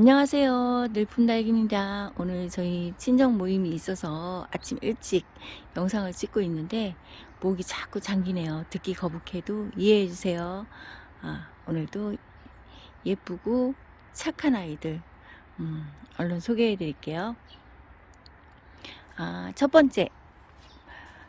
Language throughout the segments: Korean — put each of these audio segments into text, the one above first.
안녕하세요. 늘품다육입니다. 오늘 저희 친정 모임이 있어서 아침 일찍 영상을 찍고 있는데 목이 자꾸 잠기네요. 듣기 거북해도 이해해 주세요. 아, 오늘도 예쁘고 착한 아이들 음, 얼른 소개해 드릴게요. 아, 첫 번째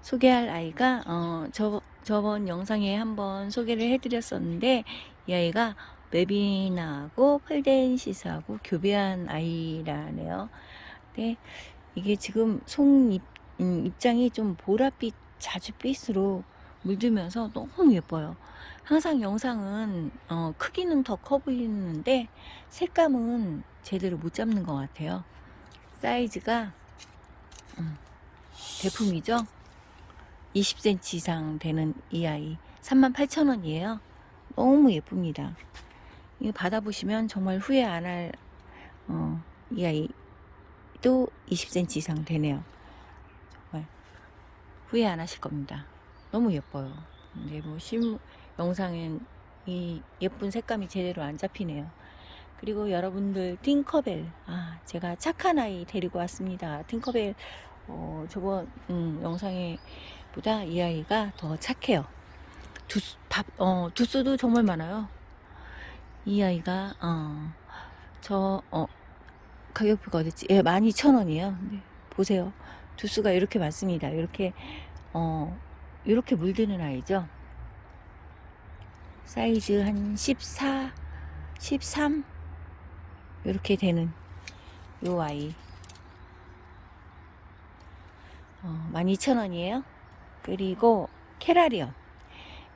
소개할 아이가 어, 저, 저번 영상에 한번 소개를 해드렸었는데 이 아이가 웨비나하고 펄덴시스하고 교배한 아이라네요. 근데 이게 지금 송 입, 음, 입장이 좀 보랏빛 자주빛으로 물들면서 너무 예뻐요. 항상 영상은 어, 크기는 더 커 보이는데 색감은 제대로 못 잡는 것 같아요. 사이즈가 음, 대품이죠. 20cm 이상 되는 이 아이 38,000원이에요. 너무 예쁩니다. 이거 받아보시면 정말 후회 안 할, 어, 이 아이도 20cm 이상 되네요. 정말 후회 안 하실 겁니다. 너무 예뻐요. 근데 뭐, 심, 영상엔 이 예쁜 색감이 제대로 안 잡히네요. 그리고 여러분들, 팅커벨. 아, 제가 착한 아이 데리고 왔습니다. 팅커벨, 어, 저번, 음, 영상에 보다 이 아이가 더 착해요. 두수, 밥, 어, 두수도 정말 많아요. 이 아이가 어, 저 어, 가격표가 어딨지? 예, 12,000원이에요. 네, 보세요. 두수가 이렇게 많습니다. 이렇게 어, 이렇게 물드는 아이죠. 사이즈 한 14, 13 이렇게 되는 요 아이. 어, 12,000원이에요. 그리고 캐라리언.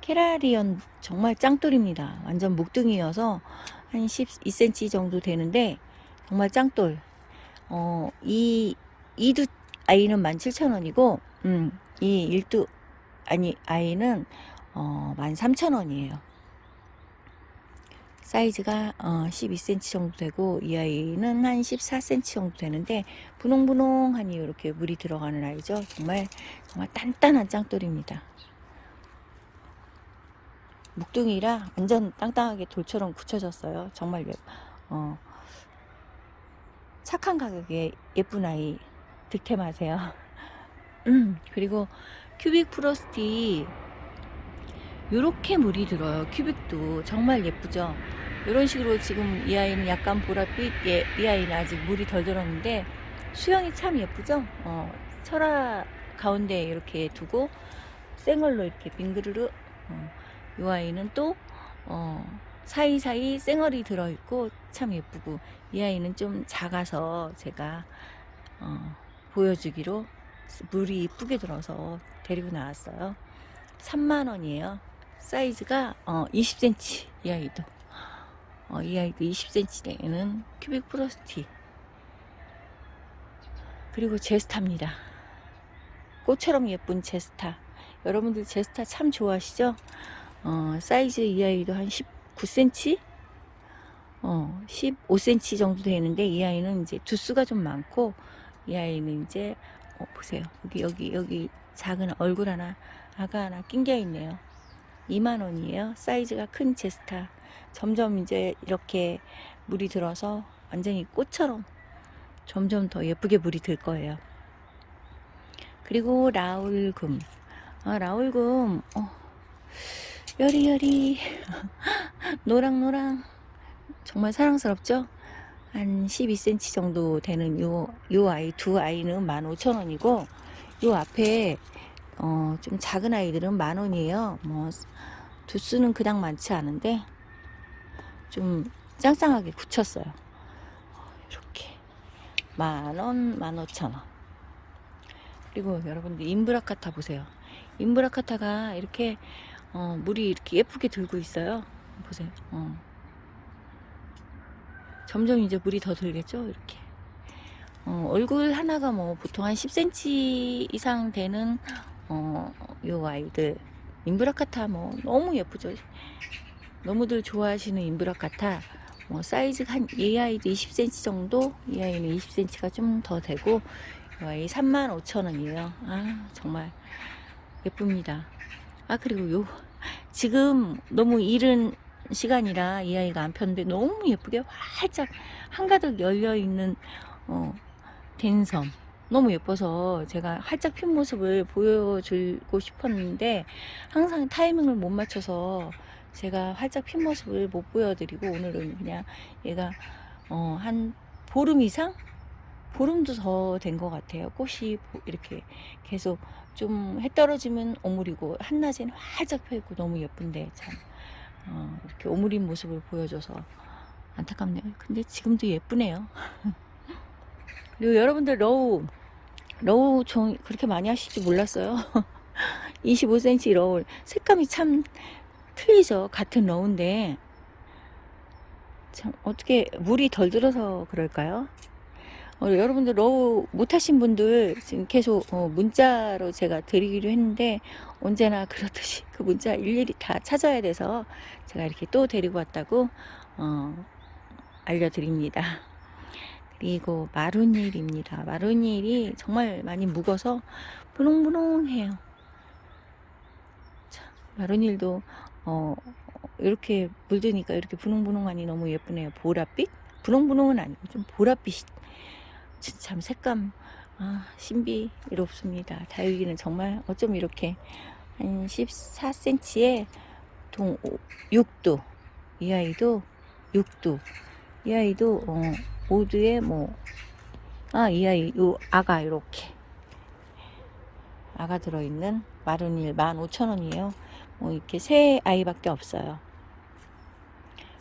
캐라리언 정말 짱돌입니다. 완전 목둥이여서 한 12cm 정도 되는데 정말 짱돌. 어, 이 이두 아이는 17,000원이고 음, 이 일두 아니 아이는 어, 13,000원이에요. 사이즈가 어, 12cm 정도 되고 이 아이는 한 14cm 정도 되는데 분홍분홍하니 이렇게 물이 들어가는 아이죠. 정말 정말 단단한 짱돌입니다. 묵둥이라 완전 땅땅하게 돌처럼 굳혀졌어요. 정말 예, 어, 착한 가격에 예쁜 아이 득템하세요. 음, 그리고 큐빅 프로스티 요렇게 물이 들어요. 큐빅도 정말 예쁘죠. 이런 식으로 지금 이 아이는 약간 보랏빛, 예, 이 아이는 아직 물이 덜 들었는데 수영이 참 예쁘죠. 어, 철화 가운데 이렇게 두고 생얼로 이렇게 빙그르르 어, 이 아이는 또 어, 사이사이 쌩얼이 들어있고 참 예쁘고 이 아이는 좀 작아서 제가 어, 보여주기로 물이 이쁘게 들어서 데리고 나왔어요. 3만원이에요. 사이즈가 어, 20cm 이 아이도. 어, 이 아이도 20cm 되는 큐빅 프로스티 그리고 제스타입니다. 꽃처럼 예쁜 제스타. 여러분들 제스타 참 좋아하시죠? 어, 사이즈 이 아이도 한 19cm? 어, 15cm 정도 되는데 이 아이는 이제 두수가 좀 많고 이 아이는 이제 어, 보세요. 여기 여기 여기 작은 얼굴 하나 아가 하나 낀게 있네요. 2만 원이에요. 사이즈가 큰 제스타. 점점 이제 이렇게 물이 들어서 완전히 꽃처럼 점점 더 예쁘게 물이 들 거예요. 그리고 라울금. 아, 라울금. 어. 여리여리 노랑노랑 정말 사랑스럽죠? 한 12cm 정도 되는 요, 요 아이 두 아이는 15,000원이고 요 앞에 어, 좀 작은 아이들은 만원이에요. 뭐 두수는 그닥 많지 않은데 좀 짱짱하게 굳혔어요. 이렇게 만원, 만오천원. 그리고 여러분들 인브라카타 보세요. 인브라카타가 이렇게 어, 물이 이렇게 예쁘게 들고 있어요. 보세요. 어. 점점 이제 물이 더 들겠죠? 이렇게. 어, 얼굴 하나가 뭐 보통 한 10cm 이상 되는 어, 요 아이들. 인브라카타 뭐 너무 예쁘죠? 너무들 좋아하시는 인브라카타. 뭐 사이즈가 한, 이 아이도 20cm 정도? 이 아이는 20cm가 좀 더 되고, 이 아이 35,000원이에요. 아, 정말 예쁩니다. 아 그리고 요 지금 너무 이른 시간이라 이 아이가 안 폈는데 너무 예쁘게 활짝 한가득 열려 있는 어, 댄섬. 너무 예뻐서 제가 활짝 핀 모습을 보여주고 싶었는데 항상 타이밍을 못 맞춰서 제가 활짝 핀 모습을 못 보여드리고 오늘은 그냥 얘가 어, 한 보름 이상 보름도 더 된 것 같아요. 꽃이 보- 이렇게 계속 좀 해 떨어지면 오므리고 한낮엔 활짝 펴 있고 너무 예쁜데 참 어, 이렇게 오므린 모습을 보여줘서 안타깝네요. 근데 지금도 예쁘네요. 그리고 여러분들 러우 러우 종 그렇게 많이 하실지 몰랐어요. 25cm 러울 색감이 참 틀리죠. 같은 러우인데 참 어떻게 물이 덜 들어서 그럴까요? 어, 여러분들 러우 못하신 분들 지금 계속 어, 문자로 제가 드리기로 했는데 언제나 그렇듯이 그 문자 일일이 다 찾아야 돼서 제가 이렇게 또 데리고 왔다고 어, 알려드립니다. 그리고 마루닐입니다. 마루닐이 정말 많이 묵어서 분홍분홍해요. 자, 마루닐도 어, 이렇게 물드니까 이렇게 분홍분홍하니 너무 예쁘네요. 보랏빛? 분홍분홍은 아니고 좀 보랏빛이 진- 참 색감 아, 신비롭습니다. 다육이는 정말 어쩜 이렇게 한 14cm에 동 6도 이 아이도 6도 이 아이도 어, 모두에 뭐아 이 아이 요 아가 이렇게 아가 들어있는 마르닐 15,000원이에요. 뭐 이렇게 세 아이밖에 없어요.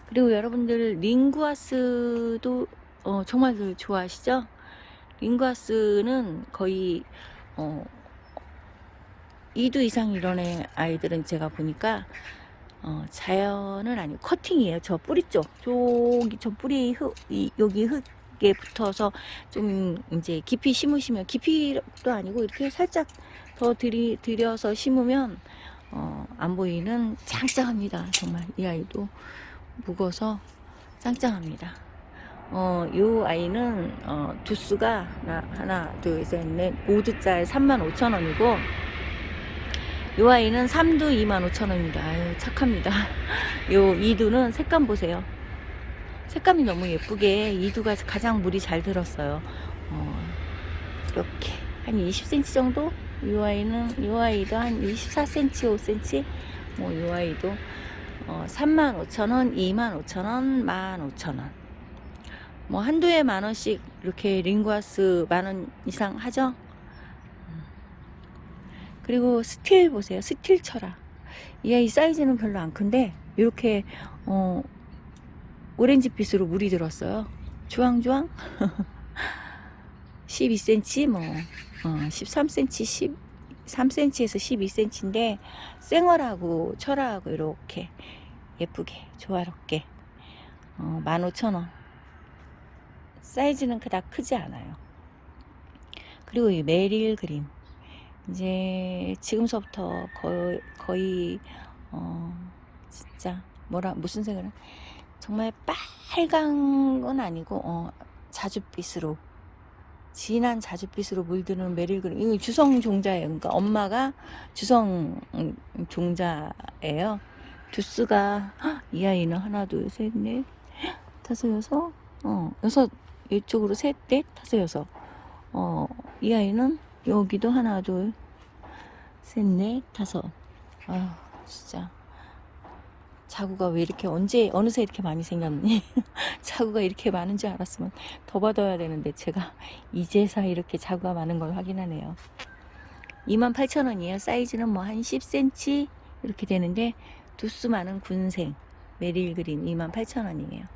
그리고 여러분들 링구아스도 어, 정말 좋아하시죠? 링구아스는 거의 어, 2두 이상 이런 애 아이들은 제가 보니까 어, 자연은 아니고 커팅이에요. 저 뿌리 쪽, 저기 저 뿌리 흙, 이, 여기 흙에 붙어서 좀 이제 깊이 심으시면 깊이도 아니고 이렇게 살짝 더 들이 들여서 심으면 어, 안 보이는 짱짱합니다. 정말 이 아이도 묵어서 짱짱합니다. 어, 요 아이는 어, 두수가 하나, 하나, 둘, 셋, 넷, 5두짜리 35,000원이고 요 아이는 3두 25,000원입니다. 아유, 착합니다. 요 2두는 색감 보세요. 색감이 너무 예쁘게 2두가 가장 물이 잘 들었어요. 어, 이렇게 한 20cm 정도? 요 아이는 요 아이도 한 24cm, 5cm. 뭐요 아이도 어, 35,000원, 25,000원, 15,000원. 뭐 한두에 만 원씩 이렇게 링구아스 만 원 이상 하죠? 그리고 스틸 보세요. 스틸 철화. 이 아이 사이즈는 별로 안 큰데 이렇게 어 오렌지빛으로 물이 들었어요. 주황주황. 12cm 뭐 어, 13cm 13cm에서 12cm인데 생얼하고 철화하고 이렇게 예쁘게 조화롭게 어, 15,000원. 사이즈는 그닥 크지 않아요. 그리고 이 메릴 그림. 이제 지금서부터 거의, 거의 어 진짜 뭐라 무슨 색을 정말 빨간 건 아니고 어 자줏빛으로 진한 자줏빛으로 물드는 메릴 그린 이거 주성 종자예요. 그러니까 엄마가 주성 음, 종자예요. 두스가 헉, 이 아이는 하나 둘셋넷 다섯 여섯 어 여섯 이쪽으로 셋 넷 다섯 여섯. 어 이 아이는 여기도 하나 둘 셋 넷 다섯. 아 진짜. 자구가 왜 이렇게 언제 어느새 이렇게 많이 생겼니? 자구가 이렇게 많은 줄 알았으면 더 받아야 되는데 제가 이제서 이렇게 자구가 많은 걸 확인하네요. 28,000원이에요. 사이즈는 뭐 한 10cm 이렇게 되는데 두스 많은 군생 메릴 그린 28,000원이에요.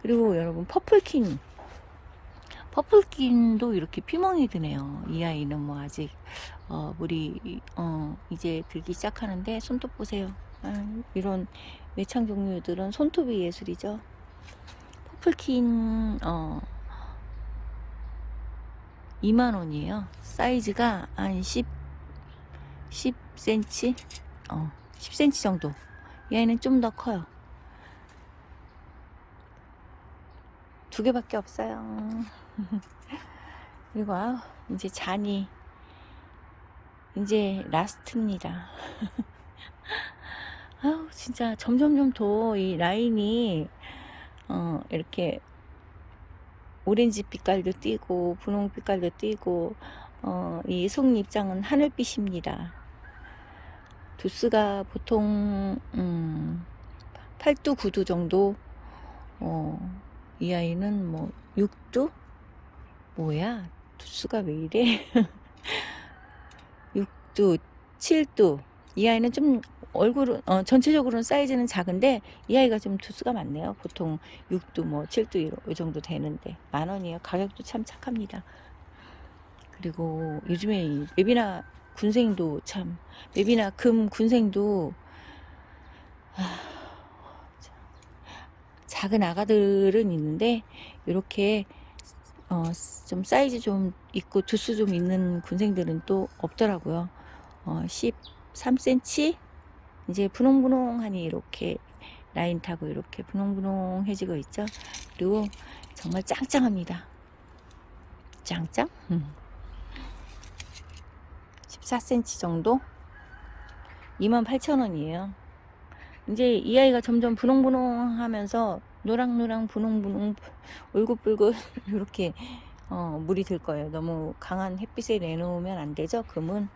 그리고 여러분 퍼플킨 퍼플킨도 이렇게 피멍이 드네요. 이 아이는 뭐 아직 어, 물이 어, 이제 들기 시작하는데 손톱 보세요. 아, 이런 외창 종류들은 손톱이 예술이죠. 퍼플킨 어, 2만 원이에요. 사이즈가 한 10, 10cm, 어, 10cm 정도. 이 아이는 좀 더 커요. 두 개밖에 없어요. 그리고 아 이제 잔이 이제 라스트입니다. 아우 진짜 점점점 더 이 라인이 어 이렇게 오렌지 빛깔도 띄고 분홍 빛깔도 띄고 어, 이 속잎장은 하늘빛입니다. 두스가 보통 음, 8두 9두 정도 어, 이 아이는 뭐 6두 뭐야 두스가 왜 이래 6두 7두 이 아이는 좀 얼굴은 어, 전체적으로는 사이즈는 작은데 이 아이가 좀 두수가 많네요. 보통 6두 뭐 7두 이 정도 되는데 만 원이에요. 가격도 참 착합니다. 그리고 요즘에 이 맵이나 군생도 참 맵이나 금 군생도 아, 참, 작은 아가들은 있는데 이렇게 어, 좀 사이즈 좀 있고 두수 좀 있는 군생들은 또 없더라고요. 어, 13cm 이제 분홍분홍하니 이렇게 라인 타고 이렇게 분홍분홍해지고 있죠. 그리고 정말 짱짱합니다. 짱짱? 음. 14cm 정도? 28,000원이에요. 이제 이 아이가 점점 분홍분홍 하면서 노랑노랑 분홍분홍 울긋불긋 이렇게 어, 물이 들 거예요. 너무 강한 햇빛에 내놓으면 안 되죠. 금은.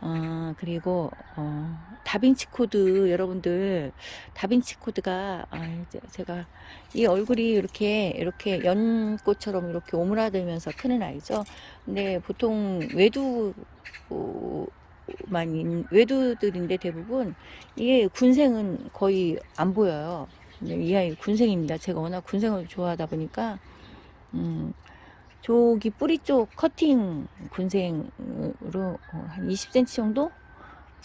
아, 그리고, 어, 다빈치 코드, 여러분들, 다빈치 코드가, 아, 제가, 이 얼굴이 이렇게, 이렇게 연꽃처럼 이렇게 오므라들면서 크는 아이죠. 근데 보통 외두, 만, 외두들인데 대부분, 이게 군생은 거의 안 보여요. 이 아이 군생입니다. 제가 워낙 군생을 좋아하다 보니까, 음, 저기 뿌리 쪽 커팅 군생으로 어, 한 20cm 정도?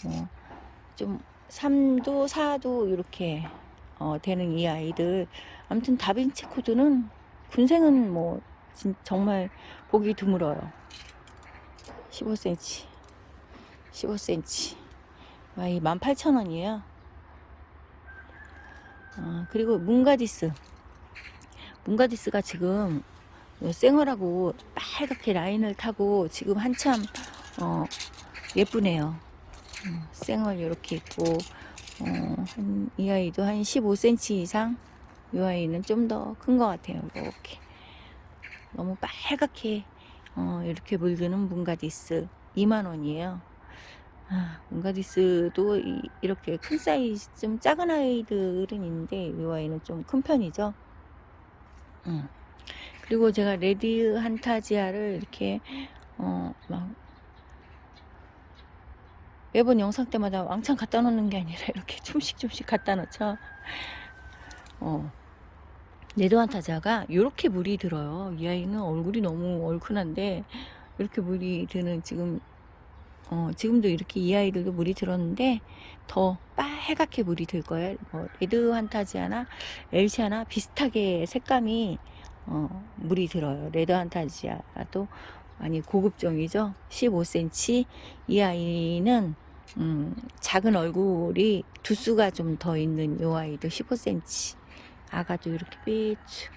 어, 좀 3도, 4도 이렇게 어, 되는 이 아이들. 아무튼 다빈치 코드는 군생은 뭐 진, 정말 보기 드물어요. 15cm. 15cm. 아이 18,000원이에요. 아, 그리고 문가디스. 문가디스가 지금 생얼하고 빨갛게 라인을 타고 지금 한참 어, 예쁘네요. 음, 생얼 이렇게 있고 어, 한, 이 아이도 한 15cm 이상 이 아이는 좀 더 큰 것 같아요. 이렇게 너무 빨갛게 어, 이렇게 물드는 문가디스 2만 원이에요. 아, 문가디스도 이, 렇게큰 사이즈 좀 작은 아이들은 있는데 이 아이는 좀 큰 편이죠. 음. 그리고 제가 레디 한타지아를 이렇게 어 막 매번 영상 때마다 왕창 갖다 놓는 게 아니라 이렇게 좀씩 좀씩 갖다 놓죠. 어. 레드 한타지아가 이렇게 물이 들어요. 이 아이는 얼굴이 너무 얼큰한데 이렇게 물이 드는 지금 어, 지금도 이렇게 이 아이들도 물이 들었는데 더 빨갛게 물이 들 거예요. 뭐 레드 한타지아나 엘시아나 비슷하게 색감이 어, 물이 들어요. 레드 한타지아도 많이 고급종이죠. 15cm. 이 아이는 음, 작은 얼굴이 두수가 좀 더 있는 이 아이도 15cm. 아가도 이렇게 삐쭉.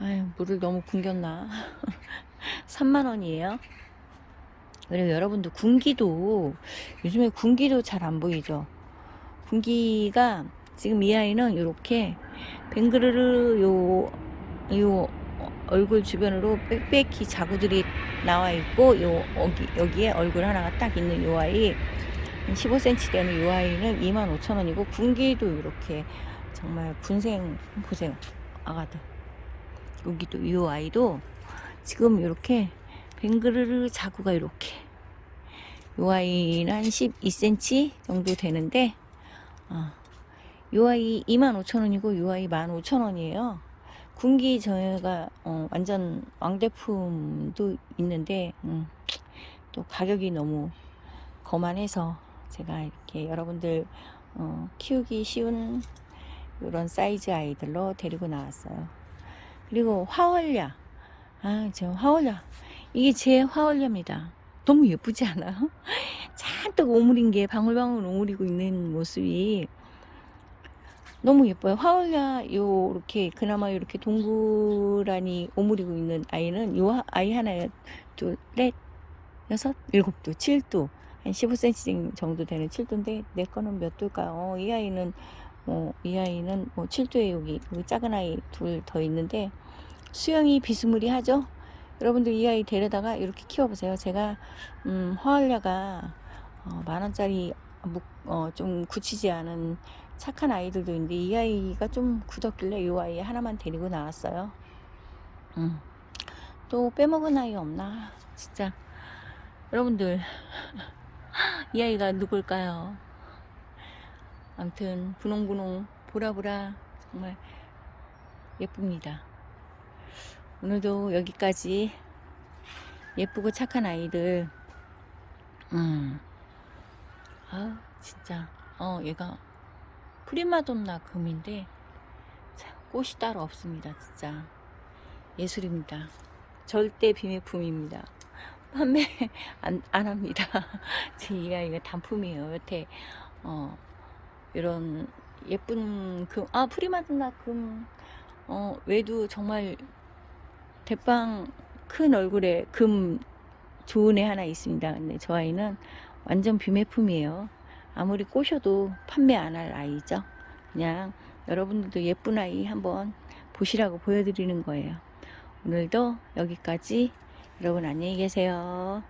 아유, 물을 너무 굶겼나. 3만원이에요. 그리고 여러분도 군기도, 요즘에 군기도 잘 안 보이죠. 군기가, 지금 이 아이는 이렇게, 뱅그르르 요 요 얼굴 주변으로 빽빽히 자구들이 나와 있고 요 여기, 여기에 얼굴 하나가 딱 있는 요 아이 15cm 되는 요 아이는 25,000원이고 군기도 이렇게 정말 군생 보세요 아가들 여기도 요 아이도 지금 이렇게 뱅그르르 자구가 이렇게 요 아이는 한 12cm 정도 되는데 어, 요 아이 25,000원이고 요 아이 15,000원이에요 군기 저희가 어, 완전 왕대품도 있는데 음, 또 가격이 너무 거만해서 제가 이렇게 여러분들 어, 키우기 쉬운 이런 사이즈 아이들로 데리고 나왔어요. 그리고 화월야. 아, 저 화월야. 이게 제 화월야입니다. 너무 예쁘지 않아요? 잔뜩 오므린 게 방울방울 오므리고 있는 모습이 너무 예뻐요. 화울야 요렇게 그나마 이렇게 동그라니 오므리고 있는 아이는 요 아이 하나에 둘, 넷, 여섯, 일곱도, 칠도 한 15cm 정도 되는 7도인데 내 거는 몇 도일까요? 어, 이 아이는 뭐 이 아이는 뭐 7도에 여기 여기 작은 아이 둘 더 있는데 수영이 비스무리하죠. 여러분들 이 아이 데려다가 이렇게 키워보세요. 제가 음, 화활야가 어, 만 원짜리 묵- 어, 좀 굳히지 않은 착한 아이들도 있는데 이 아이가 좀 굳었길래 이 아이 하나만 데리고 나왔어요. 음. 또 빼먹은 아이 없나? 진짜 여러분들 이 아이가 누굴까요? 아무튼 분홍분홍 보라보라 정말 예쁩니다. 오늘도 여기까지 예쁘고 착한 아이들. 음. 아 진짜. 어 얘가 프리마돈나 금인데 참, 꽃이 따로 없습니다 진짜. 예술입니다. 절대 비매품입니다. 판매 안, 안 합니다. 제 이 아이가 단품이에요 여태. 어 이런 예쁜 금아 프리마돈나 금. 어, 외도 정말 대빵 큰 얼굴에 금 좋은 애 하나 있습니다. 근데 저 아이는 완전 비매품이에요. 아무리 꼬셔도 판매 안 할 아이죠. 그냥 여러분들도 예쁜 아이 한번 보시라고 보여드리는 거예요. 오늘도 여기까지 여러분 안녕히 계세요.